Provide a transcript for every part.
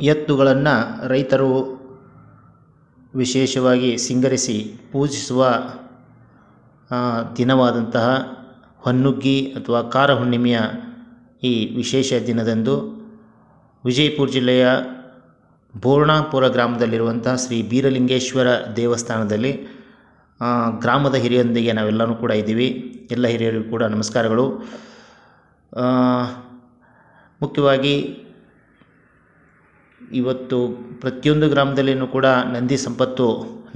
ಎತ್ತುಗಳನ್ನು ರೈತರು ವಿಶೇಷವಾಗಿ ಸಿಂಗರಿಸಿ ಪೂಜಿಸುವ ದಿನವಾದಂತಹ ಹೊನ್ನುಗ್ಗಿ ಅಥವಾ ಕಾರ ಹುಣ್ಣಿಮೆಯ ಈ ವಿಶೇಷ ದಿನದಂದು ವಿಜಯಪುರ ಜಿಲ್ಲೆಯ ಬೋರ್ಣಾಪುರ ಗ್ರಾಮದಲ್ಲಿರುವಂತಹ ಶ್ರೀ ಬೀರಲಿಂಗೇಶ್ವರ ದೇವಸ್ಥಾನದಲ್ಲಿ ಗ್ರಾಮದ ಹಿರಿಯೊಂದಿಗೆ ನಾವೆಲ್ಲರೂ ಕೂಡ ಇದ್ದೀವಿ. ಎಲ್ಲ ಹಿರಿಯರಿಗೂ ಕೂಡ ನಮಸ್ಕಾರಗಳು. ಮುಖ್ಯವಾಗಿ ಇವತ್ತು ಪ್ರತಿಯೊಂದು ಗ್ರಾಮದಲ್ಲಿಯೂ ಕೂಡ ನಂದಿ ಸಂಪತ್ತು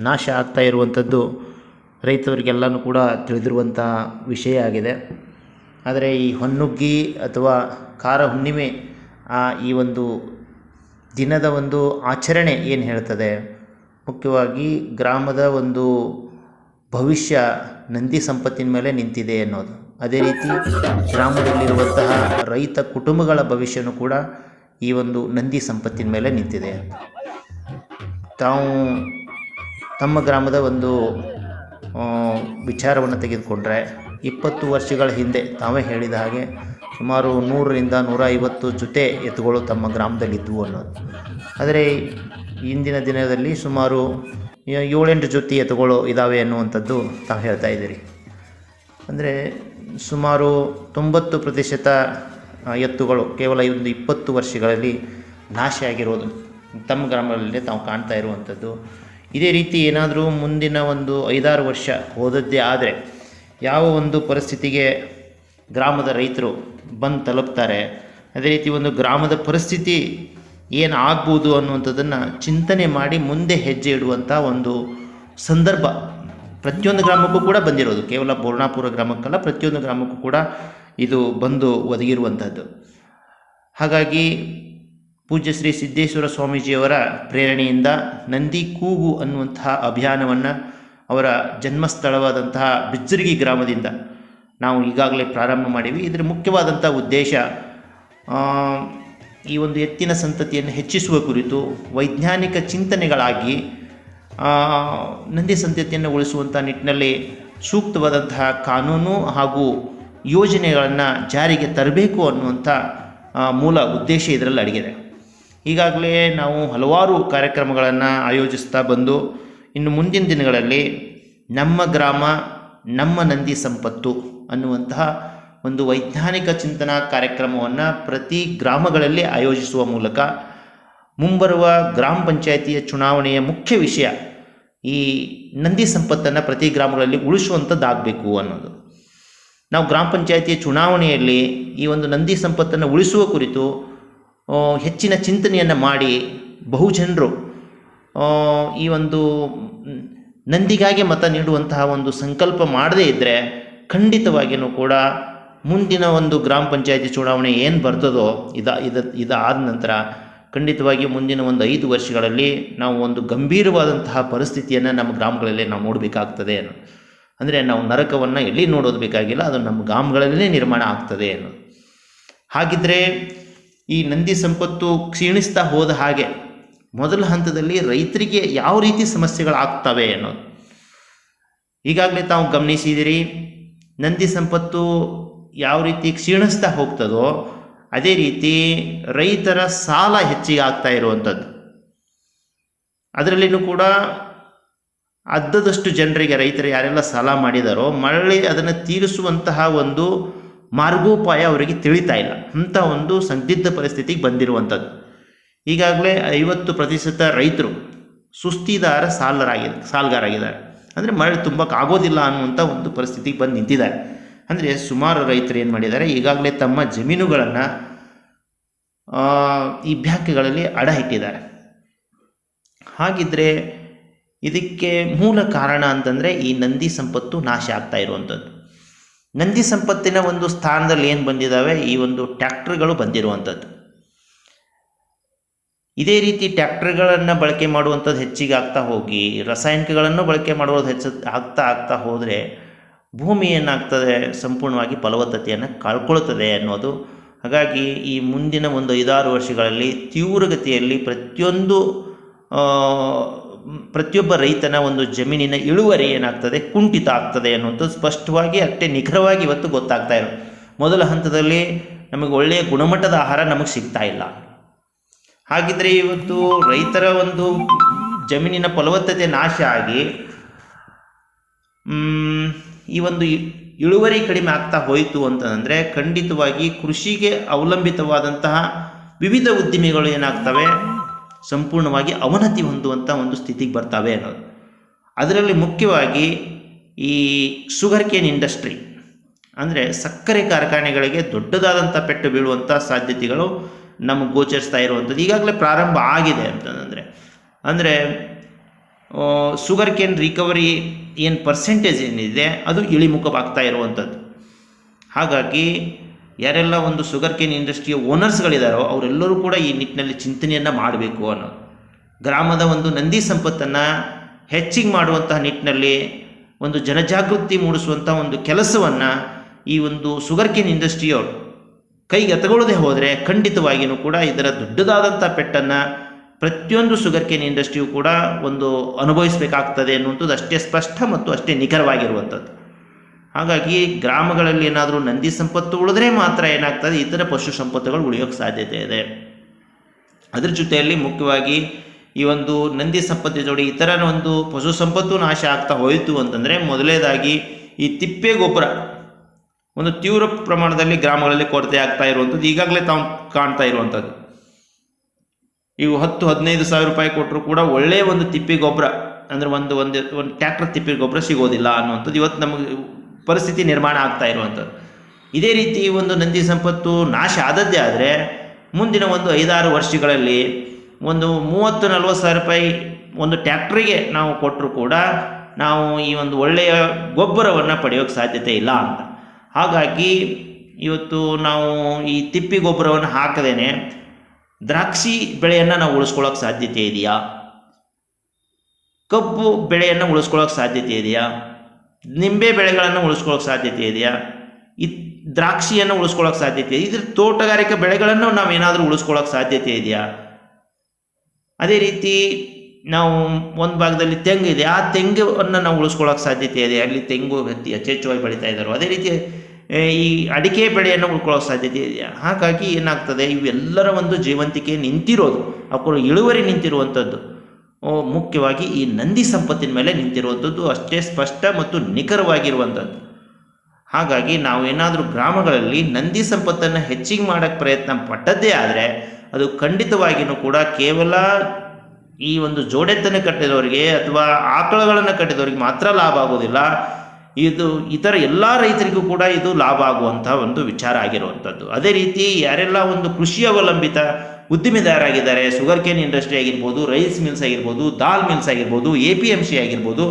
ನಾಶ ಆಗ್ತಾ ಇರುವಂಥದ್ದು ರೈತರಿಗೆಲ್ಲನೂ ಕೂಡ ತಿಳಿದಿರುವಂಥ ವಿಷಯ ಆಗಿದೆ. ಆದರೆ ಈ ಹೊನ್ನುಗ್ಗಿ ಅಥವಾ ಕಾರ ಹುಣ್ಣಿಮೆ ಆ ಈ ಒಂದು ದಿನದ ಒಂದು ಆಚರಣೆ ಏನು ಹೇಳ್ತದೆ? ಮುಖ್ಯವಾಗಿ ಗ್ರಾಮದ ಒಂದು ಭವಿಷ್ಯ ನಂದಿ ಸಂಪತ್ತಿನ ಮೇಲೆ ನಿಂತಿದೆ ಅನ್ನೋದು. ಅದೇ ರೀತಿ ಗ್ರಾಮದಲ್ಲಿರುವಂತಹ ರೈತ ಕುಟುಂಬಗಳ ಭವಿಷ್ಯನೂ ಕೂಡ ಈ ಒಂದು ನಂದಿ ಸಂಪತ್ತಿನ ಮೇಲೆ ನಿಂತಿದೆ. ತಾವು ತಮ್ಮ ಗ್ರಾಮದ ಒಂದು ವಿಚಾರವನ್ನು ತೆಗೆದುಕೊಂಡ್ರೆ ಇಪ್ಪತ್ತು ವರ್ಷಗಳ ಹಿಂದೆ ತಾವೇ ಹೇಳಿದ ಹಾಗೆ ಸುಮಾರು ನೂರರಿಂದ ನೂರ ಐವತ್ತು ಜೊತೆ ಎತ್ತುಗಳು ತಮ್ಮ ಗ್ರಾಮದಲ್ಲಿದ್ದವು ಅನ್ನೋದು. ಆದರೆ ಇಂದಿನ ದಿನದಲ್ಲಿ ಸುಮಾರು ಏಳೆಂಟು ಜೊತೆ ಎತ್ತುಗಳು ಇದ್ದಾವೆ ಅನ್ನುವಂಥದ್ದು ತಾವು ಹೇಳ್ತಾ ಇದ್ದೀರಿ. ಅಂದರೆ ಸುಮಾರು ತೊಂಬತ್ತು ಪ್ರತಿಶತ ಎತ್ತುಗಳು ಕೇವಲ ಒಂದು ಇಪ್ಪತ್ತು ವರ್ಷಗಳಲ್ಲಿ ನಾಶ ಆಗಿರೋದು ತಮ್ಮ ಗ್ರಾಮಗಳಲ್ಲಿ ತಾವು ಕಾಣ್ತಾ ಇರುವಂಥದ್ದು. ಇದೇ ರೀತಿ ಏನಾದರೂ ಮುಂದಿನ ಒಂದು ಐದಾರು ವರ್ಷ ಹೋದದ್ದೇ ಆದರೆ ಯಾವ ಒಂದು ಪರಿಸ್ಥಿತಿಗೆ ಗ್ರಾಮದ ರೈತರು ಬಂದು ತಲುಪ್ತಾರೆ, ಅದೇ ರೀತಿ ಒಂದು ಗ್ರಾಮದ ಪರಿಸ್ಥಿತಿ ಏನು ಆಗ್ಬೋದು ಅನ್ನುವಂಥದ್ದನ್ನು ಚಿಂತನೆ ಮಾಡಿ ಮುಂದೆ ಹೆಜ್ಜೆ ಇಡುವಂಥ ಒಂದು ಸಂದರ್ಭ. ಪ್ರತಿಯೊಂದು ಗ್ರಾಮಕ್ಕೂ ಕೂಡ ಬಂದಿರೋದು. ಕೇವಲ ಬೋರ್ಣಾಪುರ ಗ್ರಾಮಕ್ಕಲ್ಲ, ಪ್ರತಿಯೊಂದು ಗ್ರಾಮಕ್ಕೂ ಕೂಡ ಇದು ಬಂದು ಒದಗಿರುವಂಥದ್ದು ಹಾಗಾಗಿ ಪೂಜ್ಯ ಶ್ರೀ ಸಿದ್ದೇಶ್ವರ ಸ್ವಾಮೀಜಿಯವರ ಪ್ರೇರಣೆಯಿಂದ ನಂದಿ ಕೂಗು ಅನ್ನುವಂತಹ ಅಭಿಯಾನವನ್ನು ಅವರ ಜನ್ಮಸ್ಥಳವಾದಂತಹ ಬಿಜ್ಜರ್ಗಿ ಗ್ರಾಮದಿಂದ ನಾವು ಈಗಾಗಲೇ ಪ್ರಾರಂಭ ಮಾಡೀವಿ. ಇದರ ಮುಖ್ಯವಾದಂಥ ಉದ್ದೇಶ ಈ ಒಂದು ಎತ್ತಿನ ಸಂತತಿಯನ್ನು ಹೆಚ್ಚಿಸುವ ಕುರಿತು ವೈಜ್ಞಾನಿಕ ಚಿಂತನೆಗಳಾಗಿ ನಂದಿ ಸಂತತಿಯನ್ನು ಉಳಿಸುವಂಥ ನಿಟ್ಟಿನಲ್ಲಿ ಸೂಕ್ತವಾದಂತಹ ಕಾನೂನು ಹಾಗೂ ಯೋಜನೆಗಳನ್ನು ಜಾರಿಗೆ ತರಬೇಕು ಅನ್ನುವಂಥ ಮೂಲ ಉದ್ದೇಶ ಇದರಲ್ಲಿ ಅಡಗಿದೆ. ಈಗಾಗಲೇ ನಾವು ಹಲವಾರು ಕಾರ್ಯಕ್ರಮಗಳನ್ನು ಆಯೋಜಿಸ್ತಾ ಬಂದು, ಇನ್ನು ಮುಂದಿನ ದಿನಗಳಲ್ಲಿ ನಮ್ಮ ಗ್ರಾಮ, ನಮ್ಮ ನಂದಿ ಸಂಪತ್ತು ಅನ್ನುವಂತಹ ಒಂದು ವೈಜ್ಞಾನಿಕ ಚಿಂತನಾ ಕಾರ್ಯಕ್ರಮವನ್ನು ಪ್ರತಿ ಗ್ರಾಮಗಳಲ್ಲಿ ಆಯೋಜಿಸುವ ಮೂಲಕ ಮುಂಬರುವ ಗ್ರಾಮ ಪಂಚಾಯಿತಿಯ ಚುನಾವಣೆಯ ಮುಖ್ಯ ವಿಷಯ ಈ ನಂದಿ ಸಂಪತ್ತನ್ನು ಪ್ರತಿ ಗ್ರಾಮಗಳಲ್ಲಿ ಉಳಿಸುವಂಥದ್ದಾಗಬೇಕು ಅನ್ನೋದು. ನಾವು ಗ್ರಾಮ ಪಂಚಾಯಿತಿಯ ಚುನಾವಣೆಯಲ್ಲಿ ಈ ಒಂದು ನಂದಿ ಸಂಪತ್ತನ್ನು ಉಳಿಸುವ ಕುರಿತು ಹೆಚ್ಚಿನ ಚಿಂತನೆಯನ್ನು ಮಾಡಿ ಬಹುಜನರು ಈ ಒಂದು ನಂದಿಗಾಗಿ ಮತ ನೀಡುವಂತಹ ಒಂದು ಸಂಕಲ್ಪ ಮಾಡದೇ ಇದ್ದರೆ ಖಂಡಿತವಾಗಿಯೂ ಕೂಡ ಮುಂದಿನ ಒಂದು ಗ್ರಾಮ ಪಂಚಾಯತಿ ಚುನಾವಣೆ ಏನು ಬರ್ತದೋ ಇದ ಇದ, ಇದಾದ ನಂತರ ಖಂಡಿತವಾಗಿ ಮುಂದಿನ ಒಂದು ಐದು ವರ್ಷಗಳಲ್ಲಿ ನಾವು ಒಂದು ಗಂಭೀರವಾದಂತಹ ಪರಿಸ್ಥಿತಿಯನ್ನು ನಮ್ಮ ಗ್ರಾಮಗಳಲ್ಲಿ ನಾವು ನೋಡಬೇಕಾಗ್ತದೆ ಅಂದರೆ ನಾವು ನರಕವನ್ನು ಎಲ್ಲಿ ನೋಡೋದು ಬೇಕಾಗಿಲ್ಲ, ಅದು ನಮ್ಮ ಗ್ರಾಮಗಳಲ್ಲೇ ನಿರ್ಮಾಣ ಆಗ್ತದೆ ಅನ್ನೋದು. ಹಾಗಿದ್ರೆ ಈ ನಂದಿ ಸಂಪತ್ತು ಕ್ಷೀಣಿಸ್ತಾ ಹೋದ ಹಾಗೆ ಮೊದಲ ಹಂತದಲ್ಲಿ ರೈತರಿಗೆ ಯಾವ ರೀತಿ ಸಮಸ್ಯೆಗಳಾಗ್ತವೆ ಅನ್ನೋದು. ಈಗಾಗಲೇ ತಾವು ಗಮನಿಸಿದಿರಿ ನಂದಿ ಸಂಪತ್ತು ಯಾವ ರೀತಿ ಕ್ಷೀಣಿಸ್ತಾ ಹೋಗ್ತದೋ, ಅದೇ ರೀತಿ ರೈತರ ಸಾಲ ಹೆಚ್ಚಿಗೆ ಆಗ್ತಾ ಇರುವಂಥದ್ದು. ಅದರಲ್ಲಿನೂ ಕೂಡ ಅರ್ಧದಷ್ಟು ಜನರಿಗೆ, ರೈತರು ಯಾರೆಲ್ಲ ಸಾಲ ಮಾಡಿದಾರೋ, ಮರಳಿ ಅದನ್ನು ತೀರಿಸುವಂತಹ ಒಂದು ಮಾರ್ಗೋಪಾಯ ಅವರಿಗೆ ತಿಳಿತಾ ಇಲ್ಲ. ಅಂಥ ಒಂದು ಸಂದಿಗ್ಧ ಪರಿಸ್ಥಿತಿಗೆ ಬಂದಿರುವಂಥದ್ದು. ಈಗಾಗಲೇ ಐವತ್ತು ಪ್ರತಿಶತ ರೈತರು ಸುಸ್ತಿದಾರ ಸಾಲರಾಗಿ, ಸಾಲಗಾರಾಗಿದ್ದಾರೆ. ಅಂದರೆ ಮರಳಿ ತುಂಬಕ್ಕಾಗೋದಿಲ್ಲ ಅನ್ನುವಂಥ ಒಂದು ಪರಿಸ್ಥಿತಿಗೆ ಬಂದು ನಿಂತಿದ್ದಾರೆ. ಅಂದರೆ ಸುಮಾರು ರೈತರು ಏನು ಮಾಡಿದ್ದಾರೆ, ಈಗಾಗಲೇ ತಮ್ಮ ಜಮೀನುಗಳನ್ನು ಈ ಬ್ಯಾಂಕ್ಗಳಲ್ಲಿ ಅಡ ಇಟ್ಟಿದ್ದಾರೆ. ಹಾಗಿದ್ರೆ ಇದಕ್ಕೆ ಮೂಲ ಕಾರಣ ಅಂತಂದರೆ ಈ ನಂದಿ ಸಂಪತ್ತು ನಾಶ ಆಗ್ತಾ ಇರುವಂಥದ್ದು. ನಂದಿ ಸಂಪತ್ತಿನ ಒಂದು ಸ್ಥಾನದಲ್ಲಿ ಏನು ಬಂದಿದ್ದಾವೆ ಈ ಒಂದು ಟ್ಯಾಕ್ಟ್ರಿಗಳು ಬಂದಿರುವಂಥದ್ದು. ಇದೇ ರೀತಿ ಟ್ಯಾಕ್ಟ್ರಿಗಳನ್ನು ಬಳಕೆ ಮಾಡುವಂಥದ್ದು ಹೆಚ್ಚಿಗೆ ಆಗ್ತಾ ಹೋಗಿ, ರಾಸಾಯನಿಕಗಳನ್ನು ಬಳಕೆ ಮಾಡುವುದು ಹೆಚ್ಚು ಆಗ್ತಾ ಆಗ್ತಾ ಹೋದರೆ ಭೂಮಿ ಏನಾಗ್ತದೆ? ಸಂಪೂರ್ಣವಾಗಿ ಫಲವತ್ತತೆಯನ್ನು ಕಳ್ಕೊಳ್ತದೆ ಅನ್ನೋದು. ಹಾಗಾಗಿ ಈ ಮುಂದಿನ ಒಂದು ಐದಾರು ವರ್ಷಗಳಲ್ಲಿ ತೀವ್ರಗತಿಯಲ್ಲಿ ಪ್ರತಿಯೊಂದು ಪ್ರತಿಯೊಬ್ಬ ರೈತನ ಒಂದು ಜಮೀನಿನ ಇಳುವರಿ ಏನಾಗ್ತದೆ? ಕುಂಠಿತ ಆಗ್ತದೆ ಅನ್ನುವಂಥದ್ದು ಸ್ಪಷ್ಟವಾಗಿ ಅಷ್ಟೇ ನಿಖರವಾಗಿ ಇವತ್ತು ಗೊತ್ತಾಗ್ತಾ ಇರೋ ಮೊದಲ ಹಂತದಲ್ಲಿ ನಮಗೆ ಒಳ್ಳೆಯ ಗುಣಮಟ್ಟದ ಆಹಾರ ನಮಗೆ ಸಿಗ್ತಾ ಇಲ್ಲ. ಹಾಗಿದ್ರೆ ಇವತ್ತು ರೈತರ ಒಂದು ಜಮೀನಿನ ಫಲವತ್ತತೆ ನಾಶ ಆಗಿ ಈ ಒಂದು ಇಳುವರಿ ಕಡಿಮೆ ಆಗ್ತಾ ಹೋಯಿತು ಅಂತಂದರೆ ಖಂಡಿತವಾಗಿ ಕೃಷಿಗೆ ಅವಲಂಬಿತವಾದಂತಹ ವಿವಿಧ ಉದ್ದಿಮೆಗಳು ಏನಾಗ್ತವೆ? ಸಂಪೂರ್ಣವಾಗಿ ಅವನತಿ ಹೊಂದುವಂಥ ಒಂದು ಸ್ಥಿತಿಗೆ ಬರ್ತಾವೆ ಅನ್ನೋದು. ಅದರಲ್ಲಿ ಮುಖ್ಯವಾಗಿ ಈ ಶುಗರ್ ಕೇನ್ ಇಂಡಸ್ಟ್ರಿ ಅಂದರೆ ಸಕ್ಕರೆ ಕಾರ್ಖಾನೆಗಳಿಗೆ ದೊಡ್ಡದಾದಂಥ ಪೆಟ್ಟು ಬೀಳುವಂಥ ಸಾಧ್ಯತೆಗಳು ನಮಗೆ ಗೋಚರಿಸ್ತಾ ಇರುವಂಥದ್ದು. ಈಗಾಗಲೇ ಪ್ರಾರಂಭ ಆಗಿದೆ ಅಂತಂದರೆ. ಅಂದರೆ ಶುಗರ್ ಕೇನ್ ರಿಕವರಿ ಏನು ಪರ್ಸೆಂಟೇಜ್ ಏನಿದೆ, ಅದು ಇಳಿಮುಖವಾಗ್ತಾ ಇರುವಂಥದ್ದು. ಹಾಗಾಗಿ ಯಾರೆಲ್ಲ ಒಂದು ಶುಗರ್ ಕೇನ್ ಇಂಡಸ್ಟ್ರಿಯ ಓನರ್ಸ್ಗಳಿದ್ದಾರೋ ಅವರೆಲ್ಲರೂ ಕೂಡ ಈ ನಿಟ್ಟಿನಲ್ಲಿ ಚಿಂತನೆಯನ್ನು ಮಾಡಬೇಕು ಅನ್ನೋದು. ಗ್ರಾಮದ ಒಂದು ನಂದಿ ಸಂಪತ್ತನ್ನು ಹೆಚ್ಚಿಗೆ ಮಾಡುವಂತಹ ನಿಟ್ಟಿನಲ್ಲಿ ಒಂದು ಜನಜಾಗೃತಿ ಮೂಡಿಸುವಂಥ ಒಂದು ಕೆಲಸವನ್ನು ಈ ಒಂದು ಶುಗರ್ ಕೇನ್ ಇಂಡಸ್ಟ್ರಿಯವರು ಕೈಗೆ ಎತ್ತಗೊಳ್ಳದೆ ಹೋದರೆ ಖಂಡಿತವಾಗಿಯೂ ಕೂಡ ಇದರ ದೊಡ್ಡದಾದಂಥ ಪೆಟ್ಟನ್ನು ಪ್ರತಿಯೊಂದು ಶುಗರ್ ಕೇನ್ ಇಂಡಸ್ಟ್ರಿಯು ಕೂಡ ಒಂದು ಅನುಭವಿಸಬೇಕಾಗ್ತದೆ ಅನ್ನುವಂಥದ್ದು ಅಷ್ಟೇ ಸ್ಪಷ್ಟ ಮತ್ತು ಅಷ್ಟೇ ನಿಖರವಾಗಿರುವಂಥದ್ದು. ಹಾಗಾಗಿ ಗ್ರಾಮಗಳಲ್ಲಿ ಏನಾದರೂ ನಂದಿ ಸಂಪತ್ತು ಉಳಿದ್ರೆ ಮಾತ್ರ ಏನಾಗ್ತದೆ? ಇತರ ಪಶು ಸಂಪತ್ತುಗಳು ಉಳಿಯೋಕ್ಕೆ ಸಾಧ್ಯತೆ ಇದೆ. ಅದರ ಜೊತೆಯಲ್ಲಿ ಮುಖ್ಯವಾಗಿ ಈ ಒಂದು ನಂದಿ ಸಂಪತ್ತಿ ಜೋಡಿ ಇತರ ಒಂದು ಪಶು ಸಂಪತ್ತು ನಾಶ ಆಗ್ತಾ ಹೋಯಿತು ಅಂತಂದರೆ ಮೊದಲೇದಾಗಿ ಈ ತಿಪ್ಪೆ ಗೊಬ್ಬರ ಒಂದು ತೀವ್ರ ಪ್ರಮಾಣದಲ್ಲಿ ಗ್ರಾಮಗಳಲ್ಲಿ ಕೊರತೆ ಆಗ್ತಾ ಇರುವಂಥದ್ದು. ಈಗಾಗಲೇ ತಾವು ಕಾಣ್ತಾ ಇರುವಂಥದ್ದು. ಇವು ಹತ್ತು, ಹದಿನೈದು ಸಾವಿರ ರೂಪಾಯಿ ಕೊಟ್ಟರು ಕೂಡ ಒಳ್ಳೆಯ ಒಂದು ತಿಪ್ಪೆ ಗೊಬ್ಬರ ಅಂದರೆ ಒಂದು ಒಂದು ಒಂದು ಟ್ಯಾಕ್ಟರ್ ತಿಪ್ಪಿ ಗೊಬ್ಬರ ಸಿಗೋದಿಲ್ಲ ಅನ್ನುವಂಥದ್ದು ಇವತ್ತು ನಮಗೆ ಪರಿಸ್ಥಿತಿ ನಿರ್ಮಾಣ ಆಗ್ತಾ ಇರುವಂಥದ್ದು. ಇದೇ ರೀತಿ ಒಂದು ನಂದಿ ಸಂಪತ್ತು ನಾಶ ಆದದ್ದೇ ಆದರೆ, ಮುಂದಿನ ಒಂದು ಐದಾರು ವರ್ಷಗಳಲ್ಲಿ ಒಂದು ಮೂವತ್ತು ನಲ್ವತ್ತು ಸಾವಿರ ರೂಪಾಯಿ ಒಂದು ಟ್ಯಾಕ್ಟ್ರಿಗೆ ನಾವು ಕೊಟ್ಟರು ಕೂಡ ನಾವು ಈ ಒಂದು ಒಳ್ಳೆಯ ಗೊಬ್ಬರವನ್ನು ಪಡೆಯೋಕ್ಕೆ ಸಾಧ್ಯತೆ ಇಲ್ಲ ಅಂತ. ಹಾಗಾಗಿ ಇವತ್ತು ನಾವು ಈ ತಿಪ್ಪಿ ಗೊಬ್ಬರವನ್ನು ಹಾಕದೇನೆ ದ್ರಾಕ್ಷಿ ಬೆಳೆಯನ್ನು ನಾವು ಉಳಿಸ್ಕೊಳ್ಳೋಕೆ ಸಾಧ್ಯತೆ ಇದೆಯಾ? ಕಬ್ಬು ಬೆಳೆಯನ್ನು ಉಳಿಸ್ಕೊಳ್ಳೋಕೆ ಸಾಧ್ಯತೆ ಇದೆಯಾ? ನಿಂಬೆ ಬೆಳೆಗಳನ್ನು ಉಳಿಸ್ಕೊಳ್ಳೋಕೆ ಸಾಧ್ಯತೆ ಇದೆಯಾ? ಈ ದ್ರಾಕ್ಷಿಯನ್ನು ಉಳಿಸ್ಕೊಳ್ಳೋಕೆ ಸಾಧ್ಯತೆ ಇದೆ ಇದ್ರ ತೋಟಗಾರಿಕೆ ಬೆಳೆಗಳನ್ನು ನಾವು ಏನಾದರೂ ಉಳಿಸ್ಕೊಳ್ಳೋಕೆ ಸಾಧ್ಯತೆ ಇದೆಯಾ? ಅದೇ ರೀತಿ ನಾವು ಒಂದು ಭಾಗದಲ್ಲಿ ತೆಂಗು ಇದೆ. ಆ ತೆಂಗನ್ನು ನಾವು ಉಳಿಸ್ಕೊಳ್ಳೋಕೆ ಸಾಧ್ಯತೆ ಇದೆ. ಅಲ್ಲಿ ತೆಂಗು ಹತ್ತಿ ಯಥೇಚ್ಛವಾಗಿ ಬೆಳೀತಾ ಇದ್ದಾರೆ ಅದೇ ರೀತಿ ಈ ಅಡಿಕೆ ಬೆಳೆಯನ್ನು ಉಳ್ಕೊಳ್ಳೋ ಸಾಧ್ಯತೆ ಇದೆಯಾ? ಹಾಗಾಗಿ ಏನಾಗ್ತದೆ, ಇವೆಲ್ಲರ ಒಂದು ಜೀವಂತಿಕೆ ನಿಂತಿರೋದು. ಅವುಗಳು ಇಳುವರಿ ನಿಂತಿರುವಂಥದ್ದು ಮುಖ್ಯವಾಗಿ ಈ ನಂದಿ ಸಂಪತ್ತಿನ ಮೇಲೆ ನಿಂತಿರುವಂಥದ್ದು ಅಷ್ಟೇ ಸ್ಪಷ್ಟ ಮತ್ತು ನಿಖರವಾಗಿರುವಂಥದ್ದು. ಹಾಗಾಗಿ ನಾವು ಏನಾದರೂ ಗ್ರಾಮಗಳಲ್ಲಿ ನಂದಿ ಸಂಪತ್ತನ್ನು ಹೆಚ್ಚಿಗೆ ಮಾಡೋಕ್ಕೆ ಪ್ರಯತ್ನ ಪಟ್ಟದ್ದೇ ಆದರೆ ಅದು ಖಂಡಿತವಾಗಿಯೂ ಕೂಡ ಕೇವಲ ಈ ಒಂದು ಜೋಡೆತ್ತನ ಕಟ್ಟಿದವರಿಗೆ ಅಥವಾ ಆಕಳಗಳನ್ನು ಕಟ್ಟಿದವರಿಗೆ ಮಾತ್ರ ಲಾಭ ಆಗೋದಿಲ್ಲ. ಇದು ಇತರ ಎಲ್ಲ ರೈತರಿಗೂ ಕೂಡ ಇದು ಲಾಭ ಆಗುವಂಥ ಒಂದು ವಿಚಾರ ಆಗಿರುವಂಥದ್ದು. ಅದೇ ರೀತಿ ಯಾರೆಲ್ಲ ಒಂದು ಕೃಷಿ ಅವಲಂಬಿತ ಉದ್ದಿಮೆದಾರರಾಗಿದ್ದಾರೆ. ಶುಗರ್ ಕೇನ್ ಇಂಡಸ್ಟ್ರಿ ಆಗಿರ್ಬೋದು ರೈಸ್ ಮಿಲ್ಸ್ ಆಗಿರ್ಬೋದು ದಾಲ್ ಮಿಲ್ಸ್ ಆಗಿರ್ಬೋದು ಎ ಪಿ ಎಂ ಸಿ ಆಗಿರ್ಬೋದು,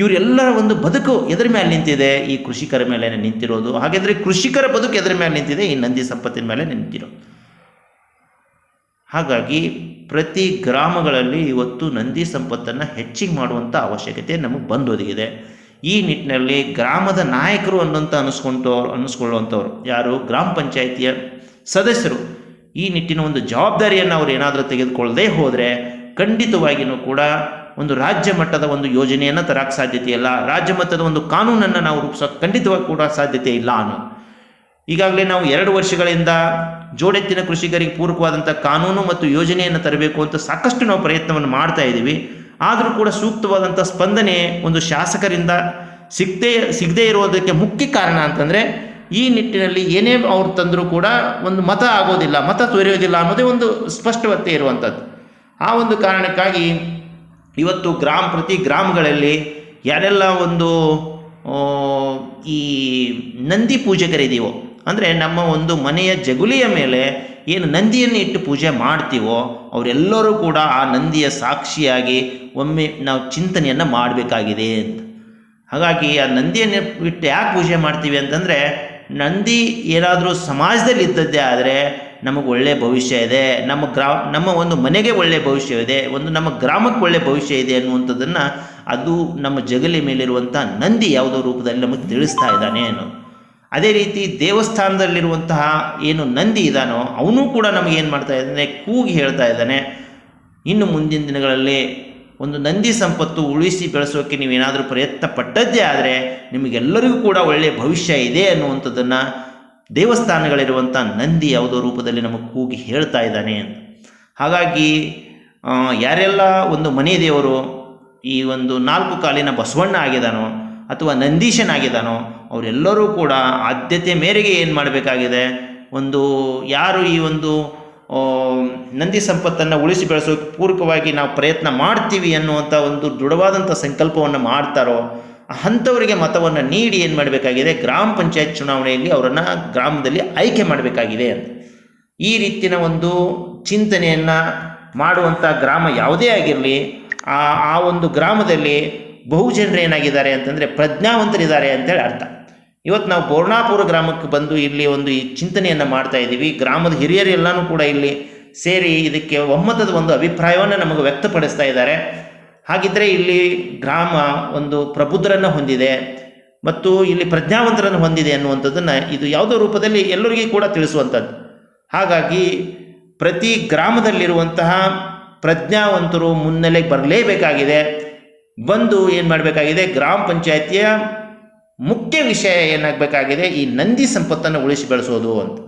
ಇವರೆಲ್ಲರ ಒಂದು ಬದುಕು ಎದರ ಮೇಲೆ ನಿಂತಿದೆ. ಈ ಕೃಷಿಕರ ಮೇಲೆ ನಿಂತಿರೋದು. ಹಾಗಾದರೆ ಕೃಷಿಕರ ಬದುಕು ಎದರ ಮೇಲೆ ನಿಂತಿದೆ, ಈ ನಂದಿ ಸಂಪತ್ತಿನ ಮೇಲೆ ನಿಂತಿರೋದು ಹಾಗಾಗಿ ಪ್ರತಿ ಗ್ರಾಮಗಳಲ್ಲಿ ಇವತ್ತು ನಂದಿ ಸಂಪತ್ತನ್ನು ಹೆಚ್ಚಿಗೆ ಮಾಡುವಂಥ ಅವಶ್ಯಕತೆ ನಮಗೆ ಬಂದೊದಗಿದೆ. ಈ ನಿಟ್ಟಿನಲ್ಲಿ ಗ್ರಾಮದ ನಾಯಕರು ಅನ್ನೋಂಥ ಅನ್ನಿಸ್ಕೊಂತವ್ರು ಅನ್ನಿಸ್ಕೊಳ್ಳುವಂಥವ್ರು ಯಾರು? ಗ್ರಾಮ ಪಂಚಾಯಿತಿಯ ಸದಸ್ಯರು. ಈ ನಿಟ್ಟಿನ ಒಂದು ಜವಾಬ್ದಾರಿಯನ್ನು ಅವರು ಏನಾದರೂ ತೆಗೆದುಕೊಳ್ಳದೆ ಹೋದರೆ ಖಂಡಿತವಾಗಿಯೂ ಕೂಡ ಒಂದು ರಾಜ್ಯ ಮಟ್ಟದ ಒಂದು ಯೋಜನೆಯನ್ನು ತರಕ್ಕೆ ಸಾಧ್ಯತೆ ಇಲ್ಲ. ರಾಜ್ಯ ಮಟ್ಟದ ಒಂದು ಕಾನೂನನ್ನು ನಾವು ರೂಪಿಸೋಕೆ ಖಂಡಿತವಾಗಿ ಕೂಡ ಸಾಧ್ಯತೆ ಇಲ್ಲ ಅನ್ನೋ. ಈಗಾಗಲೇ ನಾವು ಎರಡು ವರ್ಷಗಳಿಂದ ಜೋಡೆತ್ತಿನ ಕೃಷಿಕರಿಗೆ ಪೂರಕವಾದಂಥ ಕಾನೂನು ಮತ್ತು ಯೋಜನೆಯನ್ನು ತರಬೇಕು ಅಂತ ಸಾಕಷ್ಟು ನಾವು ಪ್ರಯತ್ನವನ್ನು ಮಾಡ್ತಾ ಇದ್ದೀವಿ ಆದರೂ ಕೂಡ ಸೂಕ್ತವಾದಂಥ ಸ್ಪಂದನೆ ಒಂದು ಶಾಸಕರಿಂದ ಸಿಗದೇ ಸಿಗದೇ ಇರೋದಕ್ಕೆ ಮುಖ್ಯ ಕಾರಣ ಅಂತಂದರೆ ಈ ನಿಟ್ಟಿನಲ್ಲಿ ಏನೇ ಅವ್ರು ತಂದರೂ ಕೂಡ ಒಂದು ಮತ ಆಗೋದಿಲ್ಲ, ಮತ ದೊರೆಯೋದಿಲ್ಲ ಅನ್ನೋದೇ ಒಂದು ಸ್ಪಷ್ಟವತ್ತೆ ಇರುವಂಥದ್ದು. ಆ ಒಂದು ಕಾರಣಕ್ಕಾಗಿ ಇವತ್ತು ಗ್ರಾಮ ಪ್ರತಿ ಗ್ರಾಮಗಳಲ್ಲಿ ಯಾರೆಲ್ಲ ಒಂದು ಈ ನಂದಿ ಪೂಜಕರಿದ್ದೀವೋ ಅಂದರೆ ನಮ್ಮ ಒಂದು ಮನೆಯ ಜಗುಲಿಯ ಮೇಲೆ ಏನು ನಂದಿಯನ್ನು ಇಟ್ಟು ಪೂಜೆ ಮಾಡ್ತೀವೋ, ಅವರೆಲ್ಲರೂ ಕೂಡ ಆ ನಂದಿಯ ಸಾಕ್ಷಿಯಾಗಿ ಒಮ್ಮೆ ನಾವು ಚಿಂತನೆಯನ್ನು ಮಾಡಬೇಕಾಗಿದೆ ಅಂತ. ಹಾಗಾಗಿ ಆ ನಂದಿಯನ್ನು ಇಟ್ಟು ಯಾಕೆ ಪೂಜೆ ಮಾಡ್ತೀವಿ ಅಂತಂದರೆ ನಂದಿ ಏನಾದರೂ ಸಮಾಜದಲ್ಲಿ ಇದ್ದದ್ದೇ ಆದರೆ ನಮಗೆ ಒಳ್ಳೆಯ ಭವಿಷ್ಯ ಇದೆ, ನಮ್ಮ ಗ್ರಾ, ನಮ್ಮ ಒಂದು ಮನೆಗೆ ಒಳ್ಳೆಯ ಭವಿಷ್ಯ ಇದೆ, ಒಂದು ನಮ್ಮ ಗ್ರಾಮಕ್ಕೆ ಒಳ್ಳೆಯ ಭವಿಷ್ಯ ಇದೆ ಅನ್ನುವಂಥದ್ದನ್ನು ಅದು ನಮ್ಮ ಜಗಲಿ ಮೇಲಿರುವಂಥ ನಂದಿ ಯಾವುದೋ ರೂಪದಲ್ಲಿ ನಮಗೆ ತಿಳಿಸ್ತಾ ಇದ್ದಾನೆ ಅನ್ನೋದು ಅದೇ ರೀತಿ ದೇವಸ್ಥಾನದಲ್ಲಿರುವಂತಹ ಏನು ನಂದಿ ಇದ್ದಾನೋ ಅವನು ಕೂಡ ನಮಗೇನು ಏನು ಮಾಡ್ತಾ ಇದ್ದಾನೆ, ಕೂಗಿ ಹೇಳ್ತಾ ಇದ್ದಾನೆ. ಇನ್ನು ಮುಂದಿನ ದಿನಗಳಲ್ಲಿ ಒಂದು ನಂದಿ ಸಂಪತ್ತು ಉಳಿಸಿ ಬೆಳೆಸೋಕೆ ನೀವೇನಾದರೂ ಪ್ರಯತ್ನ ಪಟ್ಟದ್ದೇ ಆದರೆ ನಿಮಗೆಲ್ಲರಿಗೂ ಕೂಡ ಒಳ್ಳೆಯ ಭವಿಷ್ಯ ಇದೆ ಅನ್ನುವಂಥದ್ದನ್ನು ದೇವಸ್ಥಾನಗಳಿರುವಂಥ ನಂದಿ ಯಾವುದೋ ರೂಪದಲ್ಲಿ ನಮಗೆ ಕೂಗಿ ಹೇಳ್ತಾ ಇದ್ದಾನೆ ಅಂತ. ಹಾಗಾಗಿ ಯಾರೆಲ್ಲ ಒಂದು ಮನೆ ದೇವರು, ಈ ಒಂದು ನಾಲ್ಕು ಕಾಲಿನ ಬಸವಣ್ಣ ಆಗಿದಾನೋ ಅಥವಾ ನಂದೀಶನಾಗಿದ್ದಾನೋ ಅವರೆಲ್ಲರೂ ಕೂಡ ಆದ್ಯತೆ ಮೇರೆಗೆ ಏನು ಮಾಡಬೇಕಾಗಿದೆ? ಒಂದು ಯಾರು ಈ ಒಂದು ನಂದಿ ಸಂಪತ್ತನ್ನು ಉಳಿಸಿ ಬೆಳೆಸೋಕೆ ಪೂರಕವಾಗಿ ನಾವು ಪ್ರಯತ್ನ ಮಾಡ್ತೀವಿ ಅನ್ನುವಂಥ ಒಂದು ದೃಢವಾದಂಥ ಸಂಕಲ್ಪವನ್ನು ಮಾಡ್ತಾರೋ, ಅಂಥವರಿಗೆ ಮತವನ್ನು ನೀಡಿ ಏನು ಮಾಡಬೇಕಾಗಿದೆ? ಗ್ರಾಮ ಪಂಚಾಯತ್ ಚುನಾವಣೆಯಲ್ಲಿ ಅವರನ್ನು ಗ್ರಾಮದಲ್ಲಿ ಆಯ್ಕೆ ಮಾಡಬೇಕಾಗಿದೆ ಅಂತ. ಈ ರೀತಿಯ ಒಂದು ಚಿಂತನೆಯನ್ನು ಮಾಡುವಂಥ ಗ್ರಾಮ ಯಾವುದೇ ಆಗಿರಲಿ, ಆ ಆ ಒಂದು ಗ್ರಾಮದಲ್ಲಿ ಬಹುಜನರು ಏನಾಗಿದ್ದಾರೆ ಅಂತಂದರೆ ಪ್ರಜ್ಞಾವಂತರಿದ್ದಾರೆ ಅಂತೇಳಿ ಅರ್ಥ. ಇವತ್ತು ನಾವು ಬೋರ್ಣಾಪುರ ಗ್ರಾಮಕ್ಕೆ ಬಂದು ಇಲ್ಲಿ ಒಂದು ಈ ಚಿಂತನೆಯನ್ನು ಮಾಡ್ತಾ ಇದ್ದೀವಿ. ಗ್ರಾಮದ ಹಿರಿಯರೆಲ್ಲನೂ ಕೂಡ ಇಲ್ಲಿ ಸೇರಿ ಇದಕ್ಕೆ ಒಮ್ಮತದ ಒಂದು ಅಭಿಪ್ರಾಯವನ್ನು ನಮಗೆ ವ್ಯಕ್ತಪಡಿಸ್ತಾ ಇದ್ದಾರೆ. ಹಾಗಿದ್ದರೆ ಇಲ್ಲಿ ಗ್ರಾಮ ಒಂದು ಪ್ರಬುದ್ಧರನ್ನು ಹೊಂದಿದೆ ಮತ್ತು ಇಲ್ಲಿ ಪ್ರಜ್ಞಾವಂತರನ್ನು ಹೊಂದಿದೆ ಅನ್ನುವಂಥದ್ದನ್ನು ಇದು ಯಾವುದೋ ರೂಪದಲ್ಲಿ ಎಲ್ಲರಿಗೂ ಕೂಡ ತಿಳಿಸುವಂಥದ್ದು. ಹಾಗಾಗಿ ಪ್ರತಿ ಗ್ರಾಮದಲ್ಲಿರುವಂತಹ ಪ್ರಜ್ಞಾವಂತರು ಮುನ್ನೆಲೆಗೆ ಬರಲೇಬೇಕಾಗಿದೆ. ಬಂದು ಏನು ಮಾಡಬೇಕಾಗಿದೆ? ಗ್ರಾಮ ಪಂಚಾಯತಿಯ ಮುಖ್ಯ ವಿಷಯ ಏನಾಗಬೇಕಾಗಿದೆ? ಈ ನಂದಿ ಸಂಪತ್ತನ್ನು ಉಳಿಸಿ ಬೆಳೆಸೋದು ಅಂತ.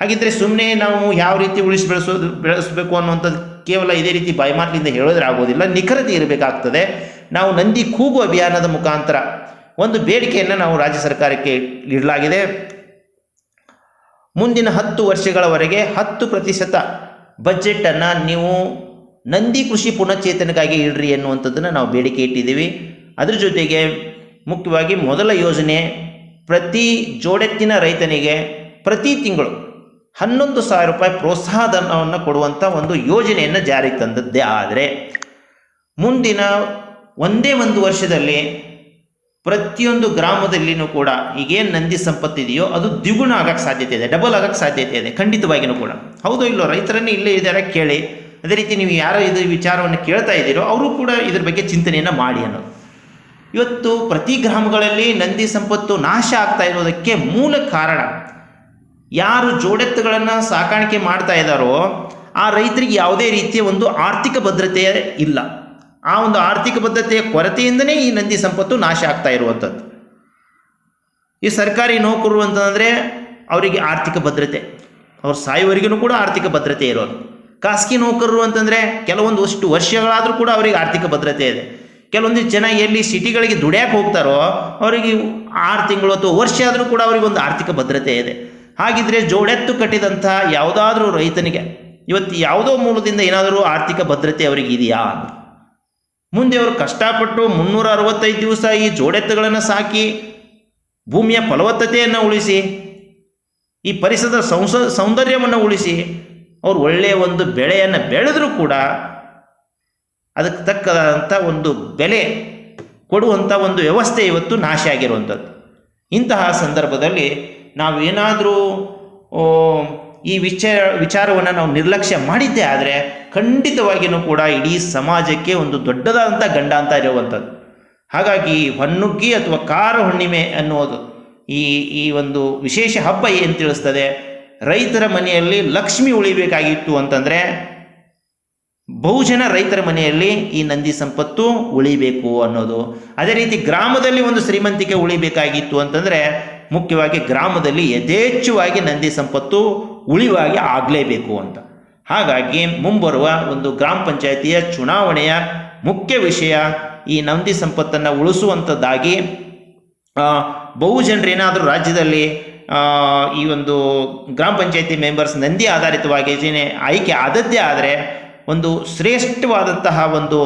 ಹಾಗಿದ್ರೆ ಸುಮ್ಮನೆ ನಾವು ಯಾವ ರೀತಿ ಉಳಿಸಿ ಬೆಳೆಸೋದು, ಬೆಳೆಸಬೇಕು ಅನ್ನುವಂಥದ್ದು ಕೇವಲ ಇದೇ ರೀತಿ ಬಾಯ್ಮಾತಿನಿಂದ ಹೇಳೋದ್ರೆ ಆಗೋದಿಲ್ಲ. ನಿಖರತೆ ಇರಬೇಕಾಗ್ತದೆ. ನಾವು ನಂದಿ ಕೂಗು ಅಭಿಯಾನದ ಮುಖಾಂತರ ಒಂದು ಬೇಡಿಕೆಯನ್ನು ನಾವು ರಾಜ್ಯ ಸರ್ಕಾರಕ್ಕೆ ಇಡಲಾಗಿದೆ. ಮುಂದಿನ ಹತ್ತು ವರ್ಷಗಳವರೆಗೆ ಹತ್ತು ಪ್ರತಿಶತ ಬಜೆಟನ್ನು ನೀವು ನಂದಿ ಕೃಷಿ ಪುನಶ್ಚೇತನಕ್ಕಾಗಿ ಇಡ್ರಿ ಎನ್ನುವಂಥದ್ದನ್ನು ನಾವು ಬೇಡಿಕೆ ಇಟ್ಟಿದ್ದೀವಿ. ಅದರ ಜೊತೆಗೆ ಮುಖ್ಯವಾಗಿ ಮೊದಲ ಯೋಜನೆ ಪ್ರತಿ ಜೋಡೆತ್ತಿನ ರೈತನಿಗೆ ಪ್ರತಿ ತಿಂಗಳು ಹನ್ನೊಂದು ಸಾವಿರ ರೂಪಾಯಿ ಪ್ರೋತ್ಸಾಹಧನವನ್ನು ಕೊಡುವಂಥ ಒಂದು ಯೋಜನೆಯನ್ನು ಜಾರಿಗೆ ತಂದದ್ದೇ ಆದರೆ ಮುಂದಿನ ಒಂದೇ ಒಂದು ವರ್ಷದಲ್ಲಿ ಪ್ರತಿಯೊಂದು ಗ್ರಾಮದಲ್ಲಿನೂ ಕೂಡ ಈಗೇನು ನಂದಿ ಸಂಪತ್ತಿದೆಯೋ ಅದು ದ್ವಿಗುಣ ಆಗಕ್ಕೆ ಸಾಧ್ಯತೆ ಇದೆ ಡಬಲ್ ಆಗಕ್ಕೆ ಸಾಧ್ಯತೆ ಇದೆ ಖಂಡಿತವಾಗಿಯೂ ಕೂಡ. ಹೌದು ಇಲ್ಲೋ ರೈತರನ್ನೇ ಇಲ್ಲೇ ಇದ್ದಾರೆ ಕೇಳಿ. ಅದೇ ರೀತಿ ನೀವು ಯಾರೋ ಇದು ವಿಚಾರವನ್ನು ಕೇಳ್ತಾ ಇದ್ದೀರೋ, ಅವರು ಕೂಡ ಇದ್ರ ಬಗ್ಗೆ ಚಿಂತನೆಯನ್ನು ಮಾಡಿ ಅನ್ನೋದು. ಇವತ್ತು ಪ್ರತಿ ಗ್ರಾಮಗಳಲ್ಲಿ ನಂದಿ ಸಂಪತ್ತು ನಾಶ ಆಗ್ತಾ ಇರೋದಕ್ಕೆ ಮೂಲ ಕಾರಣ. ಯಾರು ಜೋಡೆತ್ತುಗಳನ್ನು ಸಾಕಾಣಿಕೆ ಮಾಡ್ತಾ ಇದ್ದಾರೋ, ಆ ರೈತರಿಗೆ ಯಾವುದೇ ರೀತಿಯ ಒಂದು ಆರ್ಥಿಕ ಭದ್ರತೆ ಇಲ್ಲ. ಆ ಒಂದು ಆರ್ಥಿಕ ಭದ್ರತೆಯ ಕೊರತೆಯಿಂದನೇ ಈ ನಂದಿ ಸಂಪತ್ತು ನಾಶ ಆಗ್ತಾ ಇರುವಂಥದ್ದು. ಈ ಸರ್ಕಾರಿ ನೌಕರರು ಅಂತಂದರೆ ಅವರಿಗೆ ಆರ್ಥಿಕ ಭದ್ರತೆ, ಅವ್ರು ಸಾಯುವರಿಗೂ ಕೂಡ ಆರ್ಥಿಕ ಭದ್ರತೆ ಇರೋದು. ಖಾಸಗಿ ನೌಕರರು ಅಂತಂದರೆ ಕೆಲವೊಂದು ಅಷ್ಟು ವರ್ಷಗಳಾದರೂ ಕೂಡ ಅವರಿಗೆ ಆರ್ಥಿಕ ಭದ್ರತೆ ಇದೆ. ಕೆಲವೊಂದಿಷ್ಟು ಜನ ಎಲ್ಲಿ ಸಿಟಿಗಳಿಗೆ ದುಡಿಯಕ್ಕೆ ಹೋಗ್ತಾರೋ ಅವರಿಗೆ ಆರು ತಿಂಗಳು ಅಥವಾ ವರ್ಷ ಆದರೂ ಕೂಡ ಅವರಿಗೆ ಒಂದು ಆರ್ಥಿಕ ಭದ್ರತೆ ಇದೆ. ಹಾಗಿದ್ರೆ ಜೋಡೆತ್ತು ಕಟ್ಟಿದಂಥ ಯಾವುದಾದ್ರೂ ರೈತನಿಗೆ ಇವತ್ತು ಯಾವುದೋ ಮೂಲದಿಂದ ಏನಾದರೂ ಆರ್ಥಿಕ ಭದ್ರತೆ ಅವರಿಗೆ ಇದೆಯಾ ಮುಂದೆ ಅವರು ಕಷ್ಟಪಟ್ಟು ಮುನ್ನೂರ ಅರವತ್ತೈದು ದಿವಸ ಈ ಜೋಡೆತ್ತುಗಳನ್ನು ಸಾಕಿ ಭೂಮಿಯ ಫಲವತ್ತತೆಯನ್ನು ಉಳಿಸಿ, ಈ ಪರಿಸರದ ಸಂಸ, ಸೌಂದರ್ಯವನ್ನು ಉಳಿಸಿ, ಅವರು ಒಳ್ಳೆಯ ಒಂದು ಬೆಳೆಯನ್ನು ಬೆಳೆದರೂ ಕೂಡ ಅದಕ್ಕೆ ತಕ್ಕದಾದಂಥ ಒಂದು ಬೆಲೆ ಕೊಡುವಂಥ ಒಂದು ವ್ಯವಸ್ಥೆ ಇವತ್ತು ನಾಶ ಆಗಿರುವಂಥದ್ದು. ಇಂತಹ ಸಂದರ್ಭದಲ್ಲಿ ನಾವೇನಾದರೂ ಈ ವಿಚಾರ, ವಿಚಾರವನ್ನು ನಾವು ನಿರ್ಲಕ್ಷ್ಯ ಮಾಡಿದ್ದೇ ಆದರೆ ಖಂಡಿತವಾಗಿಯೂ ಕೂಡ ಇಡೀ ಸಮಾಜಕ್ಕೆ ಒಂದು ದೊಡ್ಡದಾದಂಥ ಗಂಡಾಂತ ಇರುವಂಥದ್ದು. ಹಾಗಾಗಿ ಹೊನ್ನುಗ್ಗಿ ಅಥವಾ ಕಾರ ಹುಣ್ಣಿಮೆ ಅನ್ನುವುದು ಈ ಈ ಒಂದು ವಿಶೇಷ ಹಬ್ಬ ಏನು ತಿಳಿಸ್ತದೆ? ರೈತರ ಮನೆಯಲ್ಲಿ ಲಕ್ಷ್ಮಿ ಉಳಿಬೇಕಾಗಿತ್ತು ಅಂತಂದರೆ ಬಹುಜನ ರೈತರ ಮನೆಯಲ್ಲಿ ಈ ನಂದಿ ಸಂಪತ್ತು ಉಳಿಬೇಕು ಅನ್ನೋದು. ಅದೇ ರೀತಿ ಗ್ರಾಮದಲ್ಲಿ ಒಂದು ಶ್ರೀಮಂತಿಕೆ ಉಳಿಬೇಕಾಗಿತ್ತು ಅಂತಂದರೆ ಮುಖ್ಯವಾಗಿ ಗ್ರಾಮದಲ್ಲಿ ಯಥೇಚ್ಛವಾಗಿ ನಂದಿ ಸಂಪತ್ತು ಉಳಿವಾಗಿ ಆಗಲೇಬೇಕು ಅಂತ. ಹಾಗಾಗಿ ಮುಂಬರುವ ಒಂದು ಗ್ರಾಮ ಪಂಚಾಯಿತಿಯ ಚುನಾವಣೆಯ ಮುಖ್ಯ ವಿಷಯ ಈ ನಂದಿ ಸಂಪತ್ತನ್ನು ಉಳಿಸುವಂಥದ್ದಾಗಿ ಬಹುಜನರೇನಾದರೂ ರಾಜ್ಯದಲ್ಲಿ ಈ ಒಂದು ಗ್ರಾಮ ಪಂಚಾಯತಿ ಮೆಂಬರ್ಸ್ ನಂದಿ ಆಧಾರಿತವಾಗಿ ಆಯ್ಕೆ ಆದದ್ದೇ ಆದರೆ ಒಂದು ಶ್ರೇಷ್ಠವಾದಂತಹ ಒಂದು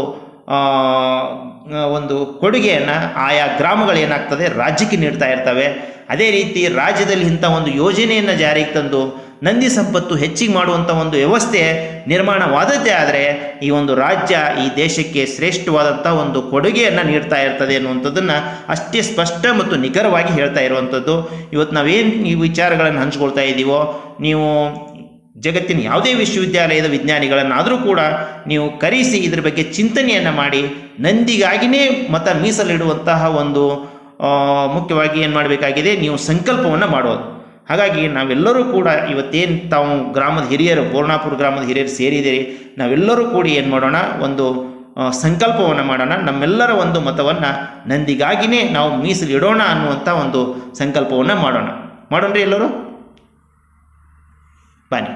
ಒಂದು ಕೊಡುಗೆಯನ್ನು ಆಯಾ ಗ್ರಾಮಗಳೇನಾಗ್ತದೆ ರಾಜ್ಯಕ್ಕೆ ನೀಡ್ತಾ ಇರ್ತವೆ. ಅದೇ ರೀತಿ ರಾಜ್ಯದಲ್ಲಿ ಇಂಥ ಒಂದು ಯೋಜನೆಯನ್ನು ಜಾರಿಗೆ ತಂದು ನಂದಿ ಸಂಪತ್ತು ಹೆಚ್ಚಿಗೆ ಮಾಡುವಂಥ ಒಂದು ವ್ಯವಸ್ಥೆ ನಿರ್ಮಾಣವಾದದ್ದೇ ಆದರೆ ಈ ಒಂದು ರಾಜ್ಯ ಈ ದೇಶಕ್ಕೆ ಶ್ರೇಷ್ಠವಾದಂಥ ಒಂದು ಕೊಡುಗೆಯನ್ನು ನೀಡ್ತಾ ಇರ್ತದೆ ಅನ್ನುವಂಥದ್ದನ್ನು ಅಷ್ಟೇ ಸ್ಪಷ್ಟ ಮತ್ತು ನಿಖರವಾಗಿ ಹೇಳ್ತಾ ಇರುವಂಥದ್ದು. ಇವತ್ತು ನಾವೇನು ಈ ವಿಚಾರಗಳನ್ನು ಹಂಚ್ಕೊಳ್ತಾ ಇದ್ದೀವೋ ನೀವು ಜಗತ್ತಿನ ಯಾವುದೇ ವಿಶ್ವವಿದ್ಯಾಲಯದ ವಿಜ್ಞಾನಿಗಳನ್ನಾದರೂ ಕೂಡ ನೀವು ಕರೆಸಿ ಇದ್ರ ಬಗ್ಗೆ ಚಿಂತನೆಯನ್ನು ಮಾಡಿ ನಂದಿಗಾಗಿನೇ ಮತ ಮೀಸಲಿಡುವಂತಹ ಒಂದು ಮುಖ್ಯವಾಗಿ ಏನು ಮಾಡಬೇಕಾಗಿದೆ, ನೀವು ಸಂಕಲ್ಪವನ್ನು ಮಾಡೋದು. ಹಾಗಾಗಿ ನಾವೆಲ್ಲರೂ ಕೂಡ ಇವತ್ತೇನು ತಾವು ಗ್ರಾಮದ ಹಿರಿಯರು ಬೋರ್ಣಾಪುರ ಗ್ರಾಮದ ಹಿರಿಯರು ಸೇರಿದ್ದೀರಿ, ನಾವೆಲ್ಲರೂ ಕೂಡಿ ಏನು ಮಾಡೋಣ, ಒಂದು ಸಂಕಲ್ಪವನ್ನು ಮಾಡೋಣ. ನಮ್ಮೆಲ್ಲರ ಒಂದು ಮತವನ್ನು ನಂದಿಗಾಗಿನೇ ನಾವು ಮೀಸಲಿಡೋಣ ಅನ್ನುವಂಥ ಒಂದು ಸಂಕಲ್ಪವನ್ನು ಮಾಡೋಣ. ಮಾಡೋಣ್ರಿ ಎಲ್ಲರೂ? ಬನ್ನಿ.